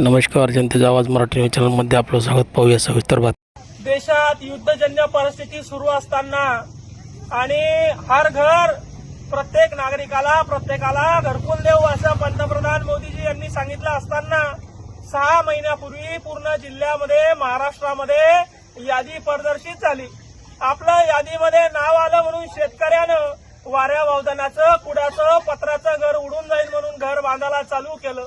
नमस्कार जनतेचा आवाज मराठी न्यूज चॅनलमध्ये आपलं स्वागत. पाहूया सविस्तर बात देशात युद्धजन्य परिस्थिती सुरू असताना आणि हर घर प्रत्येक नागरिकाला प्रत्येकाला घरकुल देऊ असं पंतप्रधान मोदीजी यांनी सांगितलं असताना सहा महिन्यापूर्वी पूर्ण जिल्ह्यामध्ये महाराष्ट्रामध्ये यादी प्रदर्शित झाली. आपलं यादीमध्ये नाव आलं म्हणून शेतकऱ्यानं वाऱ्या वावदानाचं कुड्याचं पत्राचं घर उडून जाईल म्हणून घर बांधायला चालू केलं.